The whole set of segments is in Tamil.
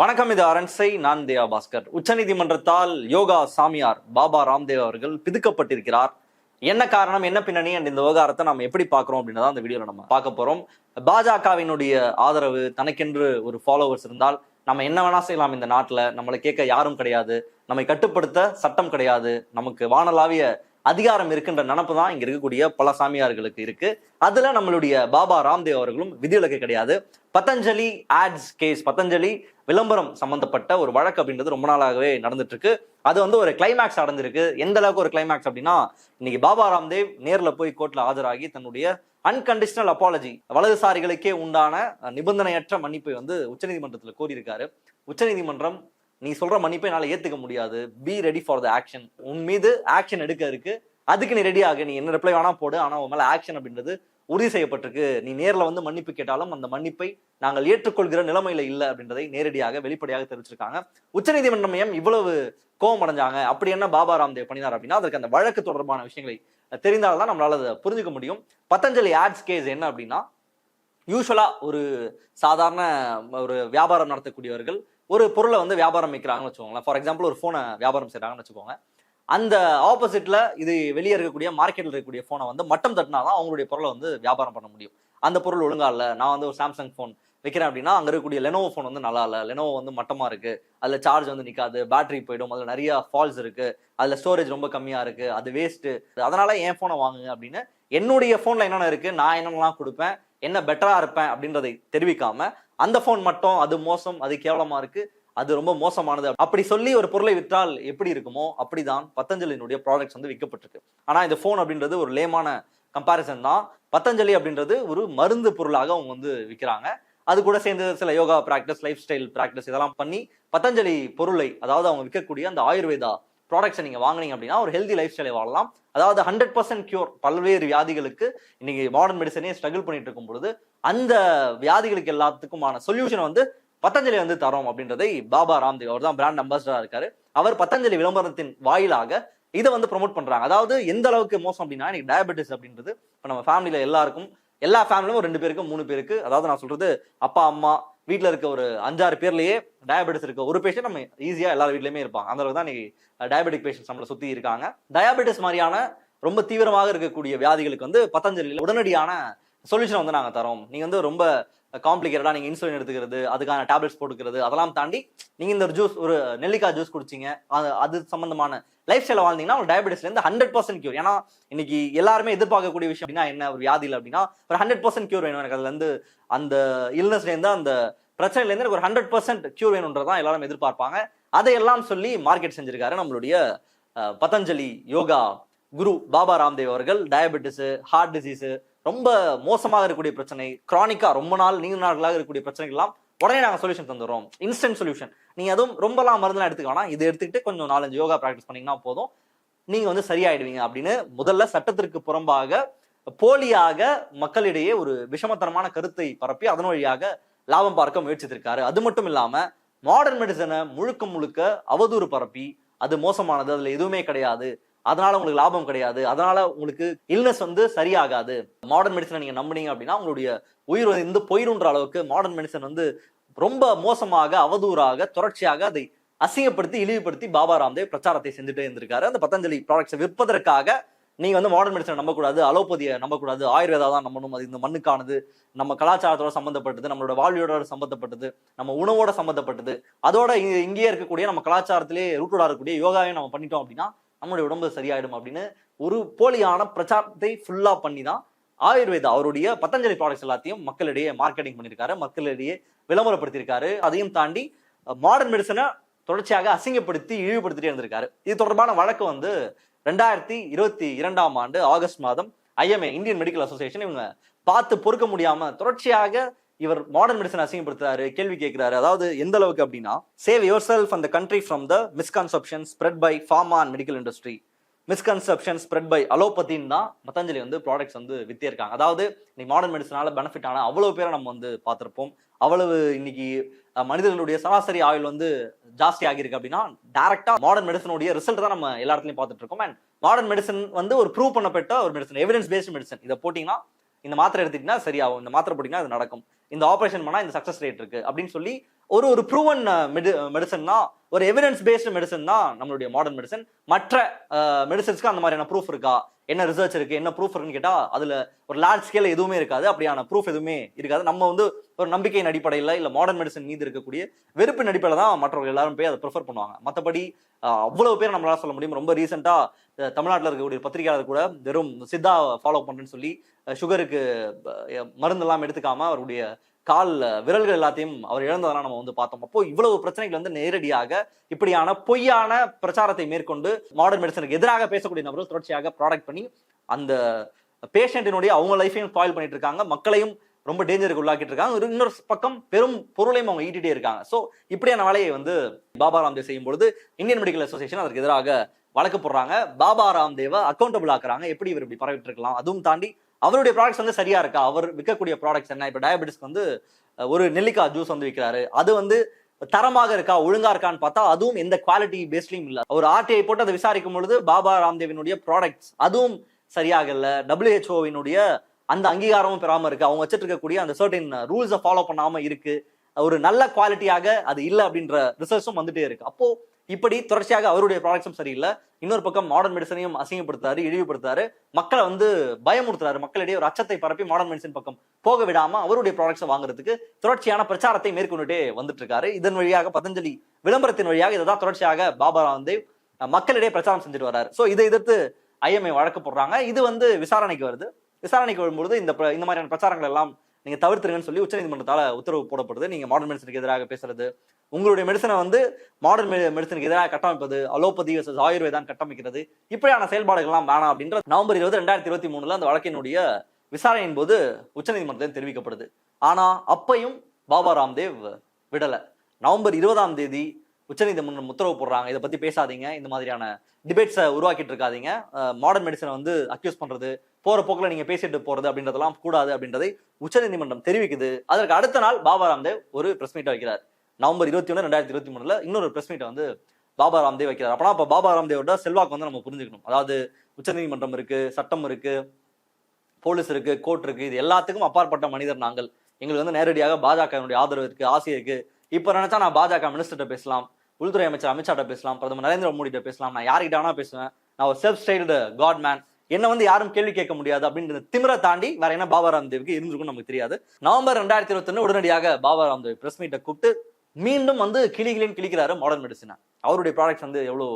வணக்கம் இது அரண்சை நான் தேவா பாஸ்கர். உச்சநீதிமன்றத்தால் யோகா சாமியார் பாபா ராம்தேவ் அவர்கள் பிதுக்கப்பட்டிருக்கிறார். என்ன காரணம் என்ன பின்னணி அண்ட் இந்த விவகாரத்தை நம்ம எப்படி பார்க்கறோம் தான் அந்த வீடியோவில் நம்ம பார்க்க போறோம். பாஜகவினுடைய ஆதரவு தனக்கென்று ஒரு ஃபாலோவர்ஸ் இருந்தால் நம்ம என்ன வேணா செய்யலாம் இந்த நாட்டில். நம்மளை கேட்க யாரும் கிடையாது. நம்மை கட்டுப்படுத்த சட்டம் கிடையாது. நமக்கு வானலாவிய அதிகாரம் இருக்குன்ற நினப்பு தான் இங்க இருக்கக்கூடிய பல சாமியார்களுக்கு இருக்கு. அதுல நம்மளுடைய பாபா ராம்தேவ் அவர்களும் விதிவிலக்கு கிடையாது. பதஞ்சலி ஆட்ஸ் கேஸ் பதஞ்சலி விளம்பரம் சம்பந்தப்பட்ட ஒரு வழக்கு அப்படின்றது ரொம்ப நாளாகவே நடந்துட்டு இருக்கு அது வந்து ஒரு கிளைமேக்ஸ் அடைஞ்சிருக்கு. எந்த அளவுக்கு ஒரு கிளைமேக்ஸ் அப்படின்னா இன்னைக்கு பாபா ராம்தேவ் நேர்ல போய் கோர்ட்ல ஆஜராகி தன்னுடைய அன்கண்டிஷனல் அப்பாலஜி வலதுசாரிகளுக்கே உண்டான நிபந்தனையற்ற மன்னிப்பை வந்து உச்சநீதிமன்றத்தில் கோரியிருக்காரு. உச்சநீதிமன்றம் நீ சொல்ற மன்னிப்பை என்னால் ஏற்றுக்க முடியாது. Be ready for the action உன் மீது ஆக்ஷன் எடுக்க இருக்கு. அதுக்கு நீ ரெடி ஆக. நீ என்ன ரிப்ளை வேணா போடு. ஆனால் உன் மேலே ஆக்ஷன் அப்படின்றது உறுதி செய்யப்பட்டிருக்கு. நீ நேரில் வந்து மன்னிப்பு கேட்டாலும் அந்த மன்னிப்பை நாங்கள் ஏற்றுக்கொள்கிற நிலைமையில இல்லை அப்படின்றதை நேரடியாக வெளிப்படையாக தெரிவிச்சிருக்காங்க. உச்சநீதிமன்றம் ஏன் இவ்வளவு கோபம் அடைஞ்சாங்க? அப்படி என்ன பாபா ராம்தேவ் பண்ணினார் அப்படின்னா அதற்கு அந்த வழக்கு தொடர்பான விஷயங்களை தெரிந்தால்தான் நம்மளால அதை புரிஞ்சுக்க முடியும். பத்தஞ்சலி ஆட்ஸ் கேஸ் என்ன அப்படின்னா யூஸ்வலா ஒரு சாதாரண ஒரு வியாபாரம் நடத்தக்கூடியவர்கள் ஒரு பொருளை வந்து வியாபாரம் விற்கிறாங்கன்னு வச்சுக்கோங்களேன். ஃபார் எக்ஸாம்பிள் ஒரு ஃபோனை வியாபாரம் செய்கிறாங்கன்னு வச்சுக்கோங்க. அந்த ஆப்போசிட்ல இது வெளியே இருக்கக்கூடிய மார்க்கெட்ல இருக்கக்கூடிய ஃபோனை வந்து மட்டம் தட்டினா தான் அவங்களுடைய பொருளை வந்து வியாபாரம் பண்ண முடியும். அந்த பொருள் ஒழுங்கா இல்ல. நான் வந்து ஒரு சாம்சங் ஃபோன் வைக்கிறேன் அப்படின்னா அங்க இருக்கக்கூடிய லெனோவோ ஃபோன் வந்து நல்லா இல்லை. லெனோவோ வந்து மட்டமா இருக்கு. அதுல சார்ஜ் வந்து நிக்காது. பேட்டரி போயிடும். அதுல நிறைய ஃபால்ஸ் இருக்கு. அதுல ஸ்டோரேஜ் ரொம்ப கம்மியா இருக்கு. அது வேஸ்ட் அதனால என் ஃபோனை வாங்குங்க அப்படின்னு என்னுடைய ஃபோன்ல என்னென்ன இருக்கு? நான் என்னென்னலாம் கொடுப்பேன்? என்ன பெட்டரா இருப்பேன் அப்படின்றதை தெரிவிக்காம அந்த ஃபோன் மட்டும் அது மோசம் அது கேவலமா இருக்கு அது ரொம்ப மோசமானது. அப்படி சொல்லி ஒரு பொருளை விற்றால் எப்படி இருக்குமோ அப்படிதான் பத்தஞ்சலியினுடைய ப்ராடக்ட்ஸ் வந்து விற்கப்பட்டிருக்கு. ஆனா இந்த ஃபோன் அப்படின்றது ஒரு லேமான கம்பாரிசன் தான். பத்தஞ்சலி அப்படின்றது ஒரு மருந்து பொருளாக அவங்க வந்து விற்கிறாங்க அது கூட சேர்ந்து சில yoga practice lifestyle practice இதெல்லாம் பண்ணி பத்தஞ்சலி பொருளை அதாவது அவங்க விற்கக்கூடிய அந்த ஆயுர்வேதா ப்ராடக்ட்ஸை நீங்கள் வாங்கினீங்க அப்படின்னா ஒரு ஹெல்தி லைஃப் ஸ்டைலை வாழலாம். அதாவது ஹண்ட்ரட் பர்சன்ட் கியூர் பல்வேறு வியாதிகளுக்கு இன்னைக்கு மாடர்ன் மெடிசனே ஸ்ட்ரகிள் பண்ணிட்டு இருக்கும் பொழுது அந்த வியாதிகளுக்கு எல்லாத்துக்குமான சொல்யூஷனை வந்து பத்தஞ்சலி வந்து தரோம் அப்படின்றதை பாபா ராம்தேவ் அவர் தான் பிராண்ட் அம்பாசிடரா இருக்காரு. அவர் பத்தஞ்சலி விளம்பரத்தின் வாயிலாக இதை வந்து ப்ரோமோட் பண்ணுறாங்க அதாவது எந்த அளவுக்கு மோசம் அப்படின்னா இன்னைக்கு டயபெட்டிஸ் அப்படின்றது இப்போ நம்ம ஃபேமிலியில் எல்லாருக்கும் எல்லா ஃபேமிலியும் ரெண்டு பேருக்கு மூணு பேருக்கு அதாவது நான் சொல்றது அப்பா அம்மா வீட்டில் இருக்க ஒரு அஞ்சாறு பேர்லயே டயபெட்டிஸ் இருக்க ஒரு பேஷண்ட் நம்ம ஈஸியாக எல்லா வீட்லையுமே இருப்பாங்க அந்த அளவுக்கு தான் இன்னைக்கு டயபெட்டிக் பேஷண்ட்ஸ் நம்மளை சுற்றி இருக்காங்க. டயபெட்டிஸ் மாதிரியான ரொம்ப தீவிரமாக இருக்கக்கூடிய வியாதிகளுக்கு வந்து பத்தஞ்சலியில் உடனடியான சொல்யூஷன் வந்து நாங்கள் தரோம். நீங்கள் வந்து ரொம்ப காம்ப்ளிகேட்டடாக நீங்கள் இன்சுலின் எடுத்துக்கிறது அதுக்கான டேப்லெட்ஸ் போட்டுக்கிறது அதெல்லாம் தாண்டி நீங்கள் இந்த ஒரு ஜூஸ் ஒரு நெல்லிக்காய் ஜூஸ் குடிச்சீங்க அது அது சம்பந்தமான லைஃப் ஸ்டைலில் வாழ்ந்தீங்கன்னா உங்களுக்கு டயபெட்டிஸ்லேருந்து ஹண்ட்ரட் பர்சன்ட் கியூர் ஏன்னா இன்னைக்கு எல்லாருமே எதிர்பார்க்கக்கூடிய விஷயம் அப்படின்னா என்ன? ஒரு வியாதியில் அப்படின்னா ஒரு ஹண்ட்ரட் பர்சன்ட் கியூர் வேணும். எனக்கு அதுலேருந்து அந்த இல்னஸ்லேருந்து அந்த பிரச்சனையிலேருந்து எனக்கு ஒரு ஹண்ட்ரட் பர்சன்ட் கியூர் வேணுன்றதான் எல்லாரும் எதிர்பார்ப்பாங்க. அதையெல்லாம் சொல்லி மார்க்கெட் செஞ்சிருக்காரு நம்மளுடைய பதஞ்சலி யோகா குரு பாபா ராம்தேவ் அவர்கள். டயபெட்டிஸு ஹார்ட் டிசீஸு ரொம்ப மோசமாக இருக்கக்கூடிய பிரச்சனை கிரானிக்காக ரொம்ப நாள் நீண்ட நாட்களாக இருக்கக்கூடிய பிரச்சனைகள்லாம் உடனே நாங்கள் சொல்யூஷன் தந்துடுறோம். இன்ஸ்டன்ட் சொல்யூஷன் நீங்கள் அதுவும் ரொம்பலாம் மருந்துலாம் எடுத்துக்க வேணாம். இதை எடுத்துக்கிட்டு கொஞ்சம் நாலஞ்சு யோகா ப்ராக்டிஸ் பண்ணீங்கன்னா போதும். நீங்கள் வந்து சரியாயிடுவீங்க அப்படின்னு முதல்ல சட்டத்திற்கு புறம்பாக போலியாக மக்களிடையே ஒரு விஷமத்தனமான கருத்தை பரப்பி அதன் வழியாக லாபம் பார்க்க முயற்சித்திருக்காரு. அது மட்டும் இல்லாமல் மாடர்ன் மெடிசனை முழுக்க முழுக்க அவதூறு பரப்பி அது மோசமானது அதில் எதுவுமே கிடையாது. அதனால உங்களுக்கு லாபம் கிடையாது. அதனால உங்களுக்கு இல்னஸ் வந்து சரியாகாது. மாடர்ன் மெடிசனை நீங்க நம்புனீங்க அப்படின்னா உங்களுடைய உயிர் வந்து போயிருன்ற அளவுக்கு மாடர்ன் மெடிசன் வந்து ரொம்ப மோசமாக அவதூறாக தொடர்ச்சியாக அதை அசிங்கப்படுத்தி இழிவுபடுத்தி பாபா ராம்தேவ் பிரச்சாரத்தை செஞ்சுட்டே இருந்திருக்காரு. அந்த பதஞ்சலி ப்ராடக்ட்ஸை விற்பதற்காக நீங்க வந்து மாடர்ன் மெடிசனை நம்பக்கூடாது அலோபதியை நம்பக்கூடாது ஆயுர்வேதா தான் நம்பணும். அது இந்த மண்ணுக்கானது நம்ம கலாச்சாரத்தோட சம்பந்தப்பட்டது நம்மளோட வாழ்வியோட சம்பந்தப்பட்டது நம்ம உணவோட சம்பந்தப்பட்டது. அதோட இங்கே இங்கேயே இருக்கக்கூடிய நம்ம கலாச்சாரத்திலே ரூட்டோட இருக்கக்கூடிய யோகாவை நம்ம பண்ணிட்டோம் அப்படின்னா நம்மளுடைய உடம்பு சரியாயிடும் அப்படின்னு ஒரு போலியான பிரச்சாரத்தை ஃபுல்லா பண்ணி தான் ஆயுர்வேதா அவருடைய பதஞ்சலி ப்ராடக்ட்ஸ் எல்லாத்தையும் மக்களிடையே மார்க்கெட்டிங் பண்ணியிருக்காரு மக்களிடையே விளம்பரப்படுத்தியிருக்காரு. அதையும் தாண்டி மாடர்ன் மெடிசனை தொடர்ச்சியாக அசிங்கப்படுத்தி இழிவுபடுத்திட்டே இருந்திருக்காரு. இது தொடர்பான வழக்கு வந்து ரெண்டாயிரத்தி இருபத்தி இரண்டாம் ஆண்டு ஆகஸ்ட் மாதம் ஐஎம்ஏ இந்தியன் மெடிக்கல் அசோசியேஷன் இவங்க பார்த்து பொறுக்க முடியாம தொடர்ச்சியாக இவர் மாடர்ன் மெடிசன் அசிங்கப்படுத்துறாரு கேள்வி கேட்கிறாரு. அதாவது எந்த அளவுக்கு அப்படின்னா சேவ் யுவர் செல்ஃப் அந்த country from the misconception spread by pharma and medical industry misconception spread by அலோபதின்னு தான் பதஞ்சலி வந்து ப்ராடக்ட்ஸ் வந்து வித்தே இருக்காங்க அதாவது இன்னைக்கு மாடர்ன் மெடிசனால பெனிஃபிட் ஆனால் அவ்வளோ பேரை நம்ம வந்து பார்த்துருப்போம். அவ்வளவு இன்னைக்கு மனிதர்களுடைய சராசரி ஆயுள் வந்து ஜாஸ்தி ஆகியிருக்கு அப்படின்னா டேரக்டா மாடர்ன் மெடிசனுடைய ரிசல்ட் தான் நம்ம எல்லாத்துலேயும் பார்த்துட்டு இருக்கோம். அண்ட் மாடர்ன் மெடிசன் வந்து ஒரு ப்ரூவ் பண்ணப்பட்ட ஒரு மெடிசன் எவிடன்ஸ் பேஸ்ட் மெடிசன் இதை போட்டிங்கன்னா இந்த மாத்திரை எடுத்துக்கிட்டீங்கன்னா சரியாகும். இந்த மாத்திரை போட்டிங்கன்னா அது நடக்கும். இந்த ஆப்ரேஷன் பண்ணால் இந்த சக்ஸஸ் ரேட் இருக்குது அப்படின்னு சொல்லி ஒரு ஒரு ப்ரூவன் மெடி மெடிசன் தான் ஒரு எவிடன்ஸ் பேஸ்டு மெடிசன் தான் நம்மளுடைய மாடர்ன் மெடிசன் மற்ற மெடிசன்ஸ்க்கு அந்த மாதிரியான ப்ரூஃப் இருக்கா? என்ன ரிசர்ச் இருக்கு? என்ன ப்ரூஃப் இருக்குன்னு கேட்டால் அதில் ஒரு லார்ஜ் ஸ்கேல எதுவுமே இருக்காது. அப்படியான ப்ரூஃப் எதுவுமே இருக்காது. நம்ம வந்து ஒரு நம்பிக்கையின் அடிப்படையில் இல்லை மாடர்ன் மெடிசன் மீது இருக்கக்கூடிய வெறுப்பின் அடிப்படையில் தான் மற்றவர்கள் எல்லாரும் போய் அதை ப்ரிஃபர் பண்ணுவாங்க. மற்றபடி அவ்வளோ பேர் நம்மளால சொல்ல முடியும். ரொம்ப ரீசெண்டாக தமிழ்நாட்டில் இருக்கக்கூடிய பத்திரிகையாளர் கூட வெறும் சித்தா ஃபாலோ பண்ணுறேன்னு சொல்லி சுகருக்கு மருந்து எல்லாம் எடுத்துக்காம அவருடைய கால் விரல்கள் எல்லாத்தையும் அவர் இழந்ததெல்லாம் நம்ம வந்து பார்த்தோம். அப்போ இவ்வளவு பிரச்சனைகள் வந்து நேரடியாக இப்படியான பொய்யான பிரச்சாரத்தை மேற்கொண்டு மாடர்ன் மெடிசனுக்கு எதிராக பேசக்கூடிய நபர்கள் தொடர்ச்சியாக ப்ராடக்ட் பண்ணி அந்த பேஷண்ட்டினுடைய அவங்க லைஃபையும் ஸ்பாயில் பண்ணிட்டு இருக்காங்க. மக்களையும் ரொம்ப டேஞ்சருக்கு உள்ளாக்கிட்டு இருக்காங்க. ஒரு இன்னொரு பக்கம் பெரும் பொருளையும் அவங்க ஈட்டிட்டே இருக்காங்க. ஸோ இப்படியான வேலையை வந்து பாபா ராம்தேவ் செய்யும் பொழுது இந்தியன் மெடிக்கல் அசோசியேஷன் அதற்கு எதிராக வழக்கு போடுறாங்க. பாபா ராம்தேவை அக்கௌண்டபிள் ஆக்குறாங்க. எப்படி இவர் இப்படி பரவிட்டு இருக்கலாம் அதுவும் தாண்டி அவருடைய ப்ராடக்ட்ஸ் வந்து சரியா இருக்கா? அவர் விற்கக்கூடிய ப்ராடக்ட்ஸ் என்ன? இப்போ டயபெட்டிஸ்க்கு வந்து ஒரு நெல்லிக்காய் ஜூஸ் வந்து விற்கிறாரு அது வந்து தரமாக இருக்கா? ஒழுங்கா இருக்கான்னு பார்த்தா அதுவும் எந்த குவாலிட்டி பேஸ்லையும் இல்ல. ஒரு ஆர்டிஐ போட்டு அதை விசாரிக்கும் பொழுது பாபா ராம்தேவினுடைய ப்ராடக்ட்ஸ் அதுவும் சரியாக இல்ல. டபிள்யூஹெச்ஓவினுடைய அந்த அங்கீகாரமும் பெறாம இருக்கு. அவங்க வச்சிட்டு இருக்கக்கூடிய அந்த சர்டின் ரூல்ஸை ஃபாலோ பண்ணாம இருக்கு. ஒரு நல்ல குவாலிட்டியாக அது இல்லை அப்படின்ற ரிசர்ச்சும் வந்துட்டே இருக்கு. அப்போ இப்படி தொடர்ச்சியாக அவருடைய ப்ராடக்ட்ஸும் சரியில்லை. இன்னொரு பக்கம் மாடர்ன் மெடிசனையும் அசிங்கப்படுத்தாரு இழிவுபடுத்தாரு மக்களை வந்து பயமுறுத்துறாரு. மக்களிடையே ஒரு அச்சத்தை பரப்பி மாடர்ன் மெடிசன் பக்கம் போக விடாம அவருடைய ப்ராடக்ட்ஸை வாங்குறதுக்கு தொடர்ச்சியான பிரச்சாரத்தை மேற்கொண்டுட்டே வந்துட்டு இருக்காரு இதன் வழியாக பதஞ்சலி விளம்பரத்தின் வழியாக இதை தான் தொடர்ச்சியாக பாபா ராம்தேவ் மக்களிடையே பிரச்சாரம் செஞ்சுட்டு வர்றாரு. ஸோ இதை எதிர்த்து ஐஎம்ஐ வழக்கு போடுறாங்க. இது வந்து விசாரணைக்கு வருது. விசாரணைக்கு வரும்பொழுது இந்த இந்த மாதிரியான பிரச்சாரங்கள் எல்லாம் நீங்க தவிர்த்துருங்கன்னு சொல்லி உச்சநீதிமன்றத்தால உத்தரவு போடப்படுது. நீங்க மாடர்ன் மெடிசனுக்கு எதிராக பேசுறது உங்களுடைய மெடிசனை வந்து மாடர்ன் மெடிசனுக்கு எதிராக கட்டமைப்பது அலோபதி வர்சஸ் ஆயுர்வேதான் கட்டமைக்கிறது. இப்படியான செயல்பாடுகள்லாம் வேணாம் அப்படின்ற நவம்பர் இருபது ரெண்டாயிரத்தி இருபத்தி மூணுல அந்த வழக்கினுடைய விசாரணையின் போது உச்சநீதிமன்றத்தில் தெரிவிக்கப்படுது. ஆனா அப்பையும் பாபா ராம்தேவ் விடல. நவம்பர் இருபதாம் தேதி உச்சநீதிமன்றம் உத்தரவு போடுறாங்க. இதை பத்தி பேசாதீங்க. இந்த மாதிரியான டிபேட்ஸை உருவாக்கிட்டு இருக்காதீங்க. மாடர்ன் மெடிசனை வந்து அக்யூஸ் பண்றது போற போக்கில் நீங்க பேசிட்டு போறது அப்படின்றதெல்லாம் கூடாது அப்படின்றதை உச்சநீதிமன்றம் தெரிவிக்குது. அதற்கு அடுத்த நாள் பாபா ராம்தேவ் ஒரு பிரஸ் மீட்டை வைக்கிறார். நவம்பர் இருபத்தி ஒன்று ரெண்டாயிரத்தி இருபத்தி மூணுல இன்னொரு பிரஸ் மீட்டை வந்து பாபா ராம்தேவ் வைக்கிறார். அப்பனா அப்போ பாபா ராம்தேவோட செல்வாக்கு வந்து நம்ம புரிஞ்சுக்கணும். அதாவது உச்சநீதிமன்றம் இருக்கு சட்டம் இருக்கு போலீஸ் இருக்கு கோர்ட் இருக்கு இது எல்லாத்துக்கும் அப்பாற்பட்ட மனிதர் நாங்கள். எங்களுக்கு வந்து நேரடியாக பாஜகவினுடைய ஆதரவு இருக்கு ஆசை இருக்கு. இப்போ நினைச்சா நான் பாஜக மினிஸ்டர்கிட்ட பேசலாம் உள்துறை அமைச்சர் அமித்ஷாட்ட பேசலாம் பிரதமர் நரேந்திர மோடிட்ட பேசலாம். நான் யார்கிட்ட வேணா பேசுவேன். நான் ஒரு செல்ஃப் ஸ்டைல்டு காட் மேன் என்ன வந்து யாரும் கேள்வி கேட்க முடியாது அப்படின்ற திமிரை தாண்டி வேற என்ன பாபா ராம்தேவுக்கு இருந்திருக்கும் நமக்கு தெரியாது. நவம்பர் ரெண்டாயிரத்தி இருபத்தி உடனடியாக பாபா ராம்தேவ் பிரஸ் மீட்டை கூப்பிட்டு மீண்டும் வந்து கிளிகளின்னு கிளிக்கிறாரு மாடர்ன் மெடிசனை அவருடைய ப்ராடக்ட்ஸ் வந்து எவ்வளோ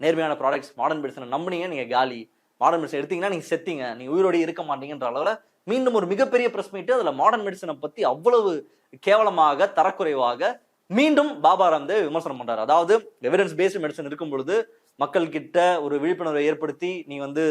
நேர்மையான ப்ராடக்ட்ஸ் மாடர்ன் மெடிசனை நம்பினீங்க நீங்க காலி. மாடர்ன் மெடிசன் எடுத்தீங்கன்னா நீங்க செத்தீங்க. நீங்க உயிரோடு இருக்க மாட்டீங்கன்ற அளவில் மீண்டும் ஒரு மிகப்பெரிய பிரஸ் மீட் அதில் மாடர்ன் மெடிசனை பற்றி அவ்வளவு கேவலமாக தரக்குறைவாக மீண்டும் பாபா ராம்தேவ் விமர்சனம் பண்ணுறாரு அதாவது எவிடன்ஸ் பேஸ்டு மெடிசன் இருக்கும் பொழுது மக்கள் கிட்ட ஒரு விழிப்புணர்வை ஏற்படுத்தி நீ வந்து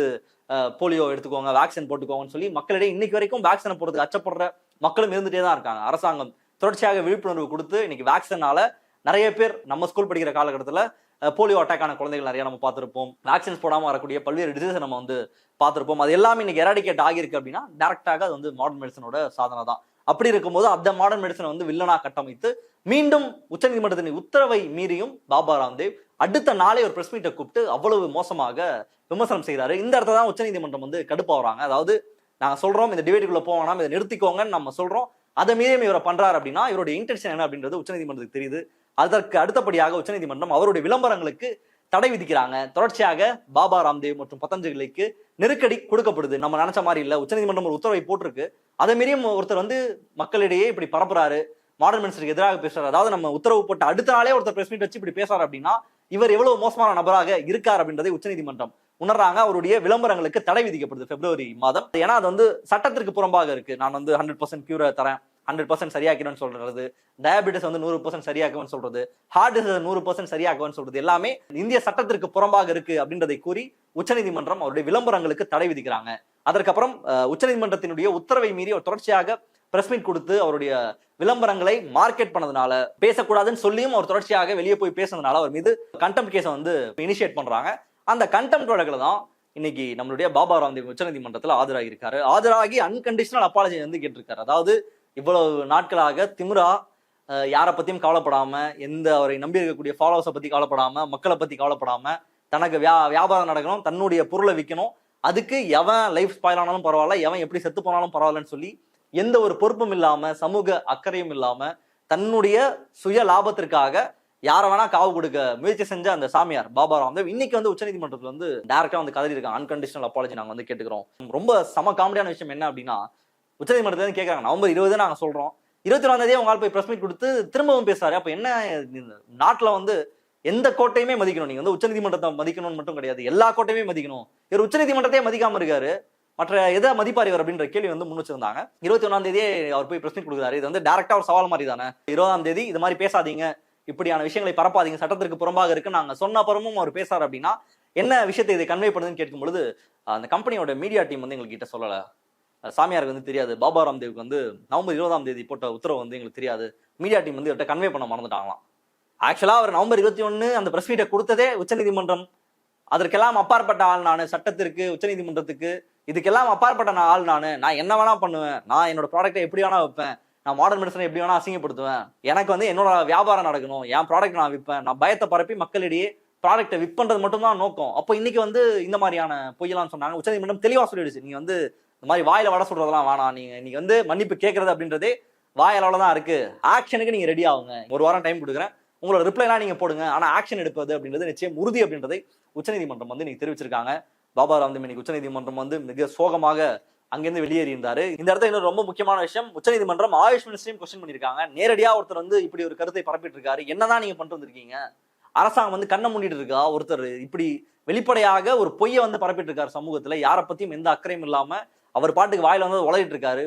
போலியோ எடுத்துக்கோங்க வேக்சின் போட்டுக்கோங்கன்னு சொல்லி மக்களிடையே இன்னைக்கு வரைக்கும் வேக்சினை போடுறதுக்கு அச்சப்படுற மக்களும் இருந்துகிட்டே தான் இருக்காங்க. அரசாங்கம் தொடர்ச்சியாக விழிப்புணர்வு கொடுத்து இன்னைக்கு வேக்சினால நிறைய பேர் நம்ம ஸ்கூல் படிக்கிற காலகட்டத்தில் போலியோ அட்டாக் ஆன குழந்தைகள் நிறைய நம்ம பார்த்துருப்போம். வேக்சின்ஸ் போடாமல் வரக்கூடிய பல்வேறு டிசீஸ் நம்ம வந்து பார்த்துருப்போம். அது எல்லாமே இன்னைக்கு எராடிகேட் ஆகியிருக்கு அப்படின்னா டேரக்டாக அது வந்து மாடர்ன் மெடிசனோட சாதனை தான். அப்படி இருக்கும்போது அந்த மாடர்ன் மெடிசனை வந்து வில்லனா கட்டமைத்து மீண்டும் உச்சநீதிமன்றத்தின் உத்தரவை மீறியும் பாபா ராம்தேவ் அடுத்த நாளே ஒரு பிரஸ் மீட்டை கூப்பிட்டு அவ்வளவு மோசமாக விமர்சனம் செய்கிறாரு. இந்த இடத்துல தான் உச்சநீதிமன்றம் வந்து கடுப்பாகிறாங்க அதாவது நாங்கள் சொல்கிறோம் இந்த டிபேட்டுக்குள்ள போவோம் இதை நிறுத்திக்கோங்கன்னு நம்ம சொல்கிறோம் அதை மீறியும் இவரை பண்றாரு அப்படின்னா இவருடைய இன்டென்ஷன் என்ன அப்படின்றது உச்சநீதிமன்றத்துக்கு தெரியுது. அதற்கு அடுத்தபடியாக உச்சநீதிமன்றம் அவருடைய விளம்பரங்களுக்கு தடை விதிக்கிறாங்க. தொடர்ச்சியாக பாபா ராம்தேவ் மற்றும் பதஞ்சலிக்கு நெருக்கடி கொடுக்கப்படுது. நம்ம நினைச்ச மாதிரி இல்லை. உச்சநீதிமன்றம் ஒரு உத்தரவை போட்டிருக்கு. அதை மீறியும் ஒருத்தர் வந்து மக்களிடையே இப்படி பரப்புறாரு. மாடர்ன் மினிஸ்டருக்கு எதிராக பேசுறாரு. அதாவது நம்ம உத்தரவு போட்ட அடுத்த நாளே ஒருத்தர் பிரஸ் மீட் வச்சு இப்படி பேசுறாரு அப்படின்னா இவர் எவ்வளவு மோசமான நபராக இருக்கார் அப்படின்றதை உச்சநீதிமன்றம் உணர்றாங்க. அவருடைய விளம்பரங்களுக்கு தடை விதிக்கப்படுது பிப்ரவரி மாதம். ஏன்னா அது வந்து சட்டத்திற்கு புறம்பாக இருக்கு. நான் வந்து ஹண்ட்ரட் பர்சன்ட் கியூரை தரேன். ஹண்ட்ரட் பர்சன்ட் சரியாக்கிறேன்னு சொல்றது. டயபிட்டிஸ் வந்து நூறு பர்சன்ட் சரியாக்குவேன்னு சொல்றது. ஹார்ட் டிசீஸ் நூறு பர்சன்ட் சரியாக்குவேன்னு சொல்றது எல்லாமே இந்திய சட்டத்திற்கு புறம்பாக இருக்கு அப்படின்றதை கூறி உச்சநீதிமன்றம் அவருடைய விளம்பரங்களுக்கு தடை விதிக்கிறாங்க. அதற்கப்புறம் உச்சநீதிமன்றத்தினுடைய உத்தரவை மீறி அவர் தொடர்ச்சியாக பிரஸ் மீட் கொடுத்து அவருடைய விளம்பரங்களை மார்க்கெட் பண்ணதுனால பேசக்கூடாதுன்னு சொல்லியும் அவர் தொடர்ச்சியாக வெளியே போய் பேசுனதுனால அவர் மீது கண்டெம்ட் கேஸை வந்து இனிஷியேட் பண்றாங்க. அந்த கண்டெம்ட் வழக்கில் தான் இன்னைக்கு நம்மளுடைய பாபா ராம்தேவ் உச்சநீதிமன்றத்தில் ஆஜராகி இருக்காரு ஆஜராகி அன்கண்டிஷனல் அப்பாலஜி வந்து கேட்டிருக்காரு. அதாவது இவ்வளவு நாட்களாக திமிரா யாரை பற்றியும் கவலைப்படாம எந்த அவரை நம்பி இருக்கக்கூடிய ஃபாலோவர்ஸை பற்றி கவலைப்படாம மக்களை பற்றி கவலைப்படாம தனக்கு வியா வியாபாரம் நடக்கணும் தன்னுடைய பொருளை விற்கணும் அதுக்கு எவன் லைஃப் ஸ்பாயில் ஆனாலும் பரவாயில்ல எவன் எப்படி செத்து போனாலும் பரவாயில்லன்னு சொல்லி எந்த ஒரு பொறுப்பும் இல்லாமல் சமூக அக்கறையும் இல்லாமல் தன்னுடைய சுய லாபத்திற்காக யாரை வேணா காவு கொடுக்க முயற்சி செஞ்ச அந்த சாமியார் பாபா ராம்தேவ் இன்னைக்கு வந்து உச்சநீதிமன்றத்தில் வந்து டேரக்டா வந்து கதறி இருக்காங்க அன்கண்டிஷனல் அப்பாலஜி நாங்கள் வந்து கேட்டுக்கிறோம். ரொம்ப சம காமெடியான விஷயம் என்ன அப்படின்னா உச்சநீதிமன்றத்துல இருந்து கேட்கறாங்க நவம்பர் இருபது நாங்க சொல்றோம். இருபத்தி ஒன்றாம் தேதி உங்களால் போய் பிரஸ் மீட் கொடுத்து திரும்பவும் பேசுறாரு. அப்ப என்ன நாட்டில் நாட்டுல வந்து எந்த கோட்டையுமே மதிக்கணும். நீங்க வந்து உச்சநீதிமன்றத்தை மதிக்கணும்னு மட்டும் கிடையாது. எல்லா கோட்டையுமே மதிக்கணும். இவர் உச்சநீதிமன்றத்தையே மதிக்காம இருக்காரு. மற்ற எதை மதிப்பார் இவர் அப்படின்ற கேள்வி வந்து முன் வச்சிருந்தாங்க. இருபத்தி ஒன்றாம் தேதியே அவர் போய் பிரஸ் மீட் கொடுக்குறாரு. இது வந்து டேரக்டா ஒரு சவால் மாதிரி தானே. இருபதாம் தேதி இது மாதிரி பேசாதீங்க. இப்படியான விஷயங்களை பரப்பாதீங்க. சட்டத்திற்கு புறம்பாக இருக்கு. நாங்க சொன்ன அப்புறமும் அவர் பேசாரு அப்படின்னா என்ன விஷயத்தை இதை கன்வே பண்ணுதுன்னு கேட்கும்பொழுது அந்த கம்பெனியோட மீடியா டீம் வந்து எங்களுக்கு கிட்ட சொல்லல சாமியாருக்கு வந்து தெரியாது. பாபா ராம்தேவுக்கு வந்து நவம்பர் இருபதாம் தேதி போட்ட உத்தரவு வந்து எங்களுக்கு தெரியாது. மீடியா டீம் வந்து இவர்கிட்ட கன்வே பண்ண மறந்துட்டாங்களாம். ஆக்சுவலாக அவர் நவம்பர் இருபத்தி ஒன்று அந்த பிரஸ் மீட்டை கொடுத்ததே உச்சநீதிமன்றம். அதற்கெல்லாம் அப்பாற்பட்ட ஆள் நான். சட்டத்திற்கு உச்சநீதிமன்றத்துக்கு இதுக்கெல்லாம் அப்பாற்பட்ட நான் ஆள் நான். நான் என்ன வேணா பண்ணுவேன். நான் என்னோட ப்ராடக்ட்டை எப்படி வேணா வைப்பேன். நான் மாடர்ன் மெடிசனை எப்படி வேணா அசிங்கப்படுத்துவேன். எனக்கு வந்து என்னோட வியாபாரம் நடக்கணும். என் ப்ராடக்ட் நான் விற்பேன் நான் பயத்தை பரப்பி மக்களிடையே ப்ராடக்ட்டை விற்பன்றது மட்டும்தான் நோக்கம். அப்போ இன்னைக்கு வந்து இந்த மாதிரியான பொய்யெல்லாம் சொன்னாங்க. உச்சநீதிமன்றம் தெளிவாக சொல்லிடுச்சு. நீங்க வந்து இந்த மாதிரி வாயில வட சொல்றதெல்லாம் வேணாம். நீங்க இன்னைக்கு வந்து மன்னிப்பு கேட்கறது அப்படின்றதே வாயளவுல தான் இருக்கு. ஆக்ஷனுக்கு நீங்க ரெடி ஆகுங்க. ஒரு வாரம் டைம் கொடுக்குறேன். உங்களோட ரிப்ளைலாம் நீங்க போடுங்க. ஆனா ஆக்ஷன் எடுப்பது அப்படின்றது நிச்சயம் உறுதி அப்படின்றதை உச்சநீதிமன்றம் வந்து இன்னைக்கு தெரிவிச்சிருக்காங்க. பாபா ராம்தேவ் இன்னைக்கு உச்சநீதிமன்றம் வந்து மிக சோகமாக அங்கேருந்து வெளியேறியிருந்தாரு. இந்த இடத்துல இன்னொரு ரொம்ப முக்கியமான விஷயம் உச்சநீதிமன்றம் ஆயுஷ் மினிஸ்டரையும் கொஸ்டின் பண்ணியிருக்காங்க. நேரடியாக ஒருத்தர் வந்து இப்படி ஒரு கருத்தை பரப்பிட்டு இருக்காரு என்னதான் நீங்க பண்ணிட்டு வந்திருக்கீங்க? அரசாங்கம் வந்து கண்ணை மூடிட்டு இருக்கா? ஒருத்தர் இப்படி வெளிப்படையாக ஒரு பொய்யை வந்து பரப்பிட்டு இருக்காரு சமூகத்துல. யாரை பத்தியும் எந்த அக்கறையும் இல்லாம அவர் பாட்டுக்கு வாயில வந்து உலகிட்டு இருக்காரு.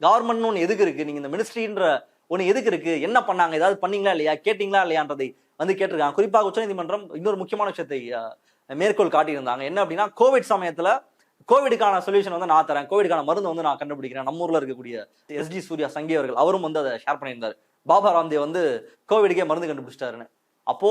கவர்மெண்ட் ஒன்று எதுக்கு இருக்கு? நீங்க இந்த மினிஸ்ட்ரின்ற ஒன்று எதுக்கு இருக்கு? என்ன பண்ணாங்க? ஏதாவது பண்ணீங்களா இல்லையா? கேட்டீங்களா இல்லையான்றதை வந்து கேட்டிருக்காங்க. குறிப்பாக உச்சநீதிமன்றம் இன்னொரு முக்கியமான விஷயத்தை மேற்கோள் காட்டியிருந்தாங்க. என்ன அப்படின்னா கோவிட் சமயத்துல கோவிடுக்கான சொல்யூஷன் வந்து நான் தரேன். கோவிடுக்கான மருந்து வந்து நான் கண்டுபிடிக்கிறேன். நம்ம ஊர்ல இருக்கக்கூடிய எஸ்டி சூர்யா சங்கி அவர்கள் அவரும் வந்து அதை ஷேர் பண்ணியிருந்தார். பாபா ராம்தேவ் வந்து கோவிடுக்கே மருந்து கண்டுபிடிச்சிட்டாருன்னு. அப்போ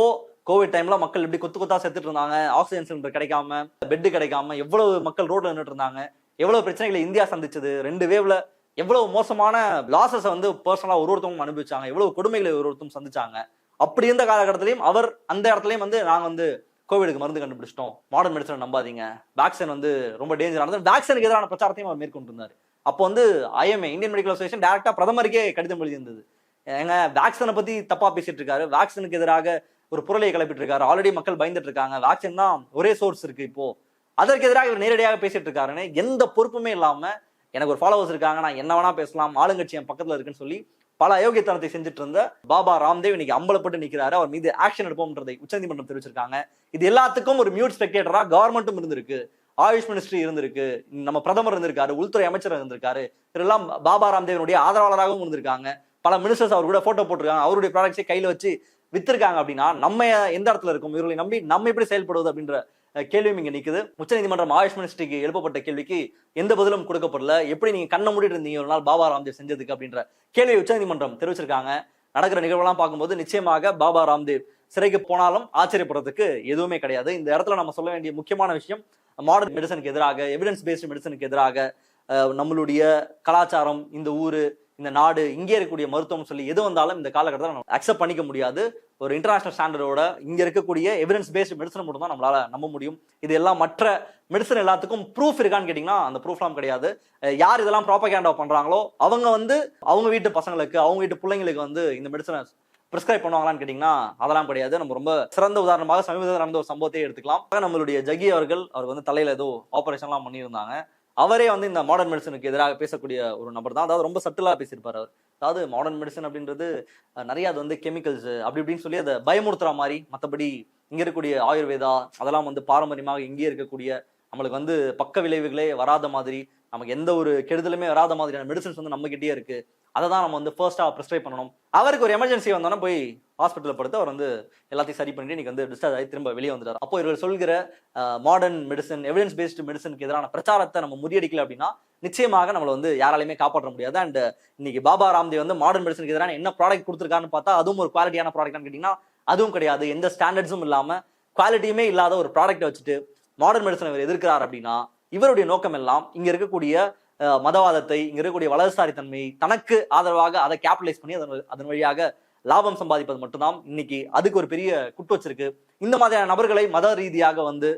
கோவிட் டைம்ல மக்கள் இப்படி கொத்து கொத்தா செத்துட்டு இருந்தாங்க. ஆக்சிஜன் சிலிண்டர் கிடைக்காம பெட் கிடைக்காம எவ்வளவு மக்கள் ரோட்ல நின்றுட்டு இருந்தாங்க. எவ்வளவு பிரச்சனைகளை இந்தியா சந்திச்சது. ரெண்டு வேவ்ல எவ்வளவு மோசமான லாசஸை வந்து பர்சனலா ஒரு ஒருத்தவங்க அனுபவிச்சாங்க. எவ்வளவு கொடுமைகளை ஒரு ஒருத்தவங்க சந்திச்சாங்க. அப்படி இருந்த காலகட்டத்திலையும் அவர் அந்த இடத்துலயும் வந்து நாங்க வந்து கோவிடுக்கு மருந்து கண்டுபிடிச்சிட்டோம். மாடர்ன் மெடிசன் நம்பாதீங்க. வேக்சின் வந்து ரொம்ப டேஞ்சரானது வேக்சினுக்கு எதிரான பிரச்சாரத்தையும் அவர் மேற்கொண்டு இருந்தார் அப்போ வந்து ஐஎம்ஏ இந்தியன் மெடிக்கல் அசோசியேஷன் டேரக்டா பிரதமருக்கே கடிதம் எழுதியிருந்தது. ஏங்க வேக்சினை பத்தி தப்பா பேசிட்டு இருக்காரு வேக்சினுக்கு எதிராக ஒரு பொருளை கிளப்பிட்டு இருக்காரு ஆல்ரெடி மக்கள் பயந்துட்டு இருக்காங்க வேக்சின் தான் ஒரே சோர்ஸ் இருக்கு இப்போ. அதற்கு எதிராக இவர் நேரடியாக பேசிட்டு இருக்காருன்னு எந்த பொறுப்புமே இல்லாம எனக்கு ஒரு ஃபாலோவர்ஸ் இருக்காங்க. நான் என்ன வேணா பேசலாம். ஆளுங்கட்சி என் பக்கத்துல இருக்குன்னு சொல்லி பல அயோக்கியத்தனத்தை செஞ்சுட்டு இருந்த பாபா ராம்தேவ் இன்னைக்கு அம்பலப்பட்டு நிக்கிறாரு. அவர் மீது ஆக்ஷன் எடுப்போம்ன்றதை உச்சநீதிமன்றம் தெரிவிச்சிருக்காங்க. இது எல்லாத்துக்கும் ஒரு மியூட் ஸ்பெக்டேட்டரா கவர்மெண்ட்டும் இருந்திருக்கு. ஆயுஷ் மினிஸ்ட்ரி இருந்திருக்கு. நம்ம பிரதமர் இருந்திருக்காரு உள்துறை அமைச்சர் இருந்திருக்காரு. இதெல்லாம் பாபா ராம்தேவனுடைய ஆதரவாளராகவும் இருந்திருக்காங்க. பல மினிஸ்டர்ஸ் அவர் கூட போட்டோ போட்டிருக்காங்க. அவருடைய ப்ராடக்ட்ஸை கையில வச்சு வித்திருக்காங்க அப்படின்னா நம்ம எந்த இடத்துல இருக்கும்? இவர்களை நம்பி நம்ம எப்படி செயல்படுவது அப்படின்ற கேள்வியும் இங்க நிக்குது. உச்சநீதிமன்றம் ஆயுஷ் மினிஸ்ட்ரிக்கு எழுப்பப்பட்ட கேள்விக்கு எந்த பதிலும் கொடுக்கப்படல. எப்படி நீங்க கண்ணை மூடிட்டு இருந்தீங்க? ஒரு நாள் பாபா ராம்தேவ் செஞ்சதுக்கு அப்படின்ற கேள்வியை உச்சநீதிமன்றம் தெரிவிச்சிருக்காங்க. நடக்கிற நிகழ்வெல்லாம் பார்க்கும்போது நிச்சயமாக பாபா ராம்தேவ் சிறைக்கு போனாலும் ஆச்சரியப்படுறதுக்கு எதுவுமே கிடையாது. இந்த இடத்துல நம்ம சொல்ல வேண்டிய முக்கியமான விஷயம் மாடர்ன் மெடிசனுக்கு எதிராக எவிடன்ஸ் பேஸ்டு மெடிசனுக்கு எதிராக நம்மளுடைய கலாச்சாரம் இந்த ஊரு இந்த நாடு இங்கே இருக்கக்கூடிய மருத்துவம் சொல்லி எது வந்தாலும் இந்த காலகட்டத்தில் நம்ம அக்செப்ட் பண்ணிக்க முடியாது. ஒரு இன்டர்நேஷனல் ஸ்டாண்டர்டோட இங்கே இருக்கக்கூடிய எவிடன்ஸ் பேஸ்டு மெடிசன் மட்டும் தான் நம்மளால் நம்ப முடியும். இது எல்லாம் மற்ற மெடிசன் எல்லாத்துக்கும் ப்ரூஃப் இருக்கான்னு கேட்டிங்கன்னா அந்த ப்ரூஃப்லாம் கிடையாது. யார் இதெல்லாம் ப்ராப்பகேண்டா பண்ணுறாங்களோ அவங்க வந்து அவங்க வீட்டு பசங்களுக்கு அவங்க வீட்டு பிள்ளைங்களுக்கு வந்து இந்த மெடிசனை ப்ரிஸ்கிரைப் பண்ணுவாங்களான்னு கேட்டிங்கன்னா அதெல்லாம் கிடையாது. நம்ம ரொம்ப சிறந்த உதாரணமாக சமீபத்தில் நடந்த ஒரு சம்பவத்தையே எடுத்துக்கலாம். நம்மளுடைய ஜகி அவர்கள் அவர் வந்து தலையில் ஏதோ ஆப்ரேஷன்லாம் பண்ணியிருந்தாங்க. அவரே வந்து இந்த மாடர்ன் மெடிசனுக்கு எதிராக பேசக்கூடிய ஒரு நபர் தான். அதாவது ரொம்ப சட்டிலாக பேசியிருப்பார் அவர். அதாவது மாடர்ன் மெடிசன் அப்படின்றது நிறைய அது வந்து கெமிக்கல்ஸ் அப்படி இப்படின்னு சொல்லி அதை பயமுறுத்துற மாதிரி மற்றபடி இங்கே இருக்கக்கூடிய ஆயுர்வேதா அதெல்லாம் வந்து பாரம்பரியமாக இங்கே இருக்கக்கூடிய நம்மளுக்கு வந்து பக்க விளைவுகளே வராத மாதிரி நமக்கு எந்த ஒரு கெடுதலுமே வராத மாதிரியான மெடிசன்ஸ் வந்து நம்மகிட்டயே இருக்குது இருக்கு. அதை தான் நம்ம வந்து ஃபர்ஸ்ட்டாக ப்ரிஸ்கிரைப் பண்ணணும். அவருக்கு ஒரு எமர்ஜென்சி வந்தோன்னா போய் ஹாஸ்பிட்டலில் படுத்து அவர் வந்து எல்லாத்தையும் சரி பண்ணிட்டு இன்றைக்கி வந்து டிஸ்சார்ஜ் ஆகி திரும்ப வெளியே வந்துட்டார். அப்போ இவர் சொல்கிற மாடர்ன் மெடிசன் எவிடன்ஸ் பேஸ்டு மெடிசனுக்கு எதிரான பிரச்சாரத்தை நம்ம முறியடிக்கல அப்படின்னா நிச்சயமாக நம்மளை வந்து யாராலையுமே காப்பாற்ற முடியாது. அண்ட் இன்னைக்கு பாபா ராம்தேவ் வந்து மாடர்ன் மெடிசனுக்கு எதிரான என்ன ப்ராடக்ட் கொடுத்துருக்காருன்னு பார்த்தா அதுவும் ஒரு குவாலிட்டியான ப்ராடக்ட்னு கேட்டிங்கன்னா அதுவும் கிடையாது. எந்த ஸ்டாண்டர்ட்ஸும் இல்லாமல் குவாலிட்டியுமே இல்லாத ஒரு ப்ராடக்ட்டை வச்சுட்டு மாடர்ன் மெடிசன் இவர் எதிர்க்கிறார் அப்படின்னா இவருடைய நோக்கம் எல்லாம் இங்கே இருக்கக்கூடிய மதவாதத்தை இங்க இருக்கக்கூடிய வலதுசாரி தன்மை தனக்கு ஆதரவாக அதை கேபிட்டலைஸ் பண்ணி அதன் அதன் வழியாக லாபம் சம்பாதிப்பது மட்டும்தான். இன்னைக்கு அதுக்கு ஒரு பெரிய குட்டு வச்சிருக்கு. இந்த மாதிரியான நபர்களை மத ரீதியாக வந்து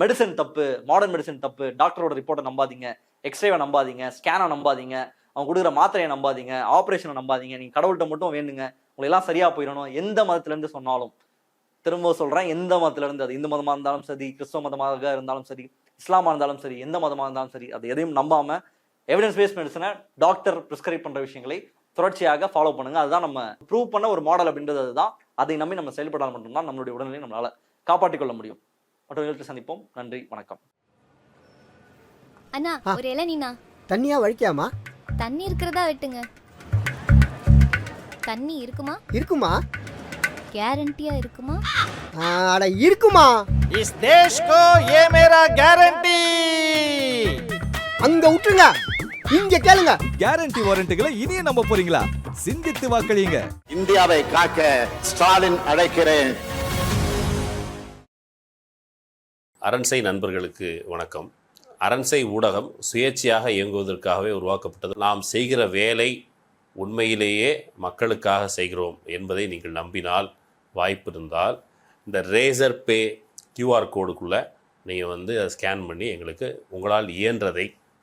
மெடிசன் தப்பு மாடர்ன் மெடிசன் தப்பு டாக்டரோட ரிப்போர்ட்டை நம்பாதீங்க எக்ஸ்ரேவை நம்பாதீங்க ஸ்கேனை நம்பாதீங்க அவங்க கொடுக்குற மாத்திரையை நம்பாதீங்க ஆப்ரேஷனை நம்பாதீங்க நீங்க கடவுள்கிட்ட மட்டும் வேணுங்க உங்களை எல்லாம் சரியா போயிடணும் எந்த மதத்துல இருந்து சொன்னாலும். திரும்ப சொல்றேன் எந்த மதத்துல இருந்து அது இந்து மதமா இருந்தாலும் சரி கிறிஸ்தவ மதமாக இருந்தாலும் சரி இஸ்லாமா இருந்தாலும் சரி எந்த மதமா இருந்தாலும் சரி அது எதையும் நம்பாம எவிடன்ஸ் பேஸ்ட் மெடிசனை டாக்டர் பிரிஸ்கிரைப் பண்ற விஷயங்களை தொடர்ச்சியாக ஃபாலோ பண்ணுங்க அதுதான் நம்ம ப்ரூவ் பண்ண ஒரு மாடல் அப்படின்றது அதுதான் அதை நம்பி நம்ம செயல்படால் மட்டும்தான் நம்மளுடைய உடல்நிலை நம்மளால காப்பாற்றிக் கொள்ள முடியும் மற்றொரு நிகழ்ச்சி சந்திப்போம் நன்றி வணக்கம் அண்ணா ஆ. ஒரு இளநீண்ணா தண்ணியா வலிக்காமா தண்ணி இருக்கிறதா வெட்டுங்க தண்ணி இருக்குமா இருக்குமா கேரண்டியா இருக்குமா ஆ, அட இருக்குமா इस देश को ये मेरा गारंटी அங்க விட்டுருங்க இங்க கேளுங்க. கேரண்டி வாரண்டிகளை இனியும் நம்ப போறீங்களா? சிந்தித்து வாக்களியுங்க. இந்தியாவை காக்க ஸ்டாலின் அழைக்கிறேன். அரண்சை நண்பர்களுக்கு வணக்கம். அரண்சை ஊடகம் சுயேட்சையாக இயங்குவதற்காகவே உருவாக்கப்பட்டது. நாம் செய்கிற வேலை உண்மையிலேயே மக்களுக்காக செய்கிறோம் என்பதை நீங்கள் நம்பினால் வாய்ப்பு இருந்தால் இந்த ரேசர் பே கியூஆர் கோடுக்குள்ளே நீங்கள் வந்து அதை ஸ்கேன் பண்ணி எங்களுக்கு உங்களால் இயன்றதை